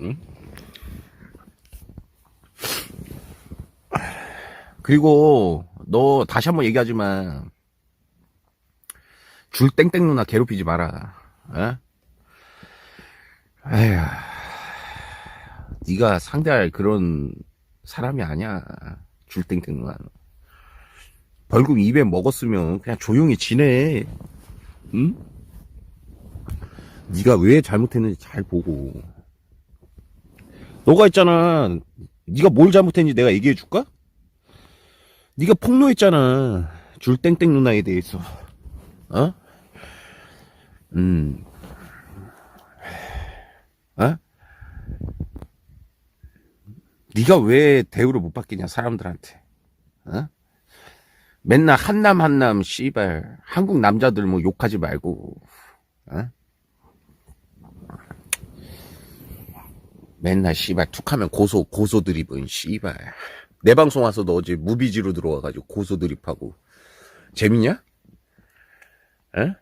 응? 그리고 너 다시 한번 얘기하지만 줄 땡땡 누나 괴롭히지 마라. 어? 에휴, 네가 상대할 그런 사람이 아니야. 줄 땡땡 누나. 벌금 200 먹었으면 그냥 조용히 지내. 응? 네가 왜 잘못했는지 잘 보고. 너가 있잖아. 네가 뭘 잘못했는지 내가 얘기해 줄까? 네가 폭로했잖아. 줄 땡땡 누나에 대해서. 어? 음. 어? 네가 왜 대우를 못 받겠냐 사람들한테. 어? 맨날 한남 한남 씨발 한국 남자들 뭐 욕하지 말고. 어? 맨날 씨발 툭하면 고소 고소 드립은 씨발 내 방송 와서 너 어제 무비지로 들어와가지고 고소 드립하고 재밌냐? 에?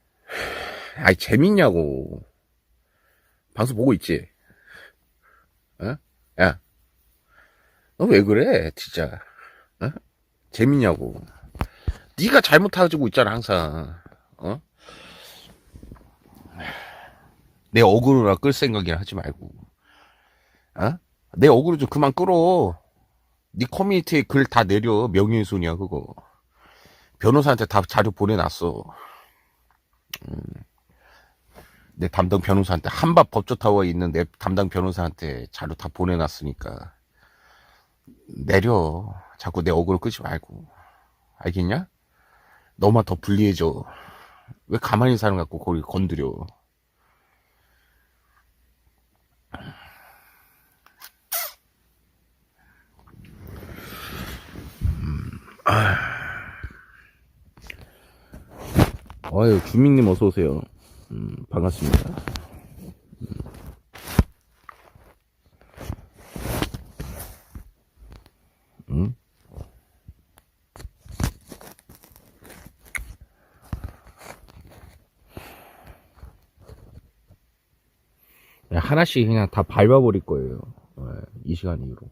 아이 재밌냐고 방송 보고 있지? 어? 야, 너 왜 그래 진짜? 어? 재밌냐고? 네가 잘못하고 있잖아 항상. 어? 내 어그로라 끌 생각이나 하지 말고. 어? 내 어그로 좀 그만 끌어. 네 커뮤니티에 글 다 내려. 명예훼손이야, 그거. 변호사한테 다 자료 보내놨어. 음. 내 담당 변호사한테, 한밭 법조타워에 있는 내 담당 변호사한테 자료 다 보내놨으니까. 내려. 자꾸 내 어그로 끄지 말고. 알겠냐? 너만 더 불리해져. 왜 가만히 사는 갖고 거기 건드려. 어유 주민님 어서 오세요. 음, 반갑습니다. 음. 음? 그냥 하나씩 그냥 다 밟아버릴 거예요. 예, 이 시간 이후로.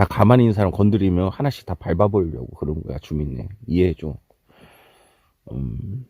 나 가만히 있는 사람 건드리면 하나씩 다 밟아버리려고 그런 거야, 주민네. 이해해줘. 음.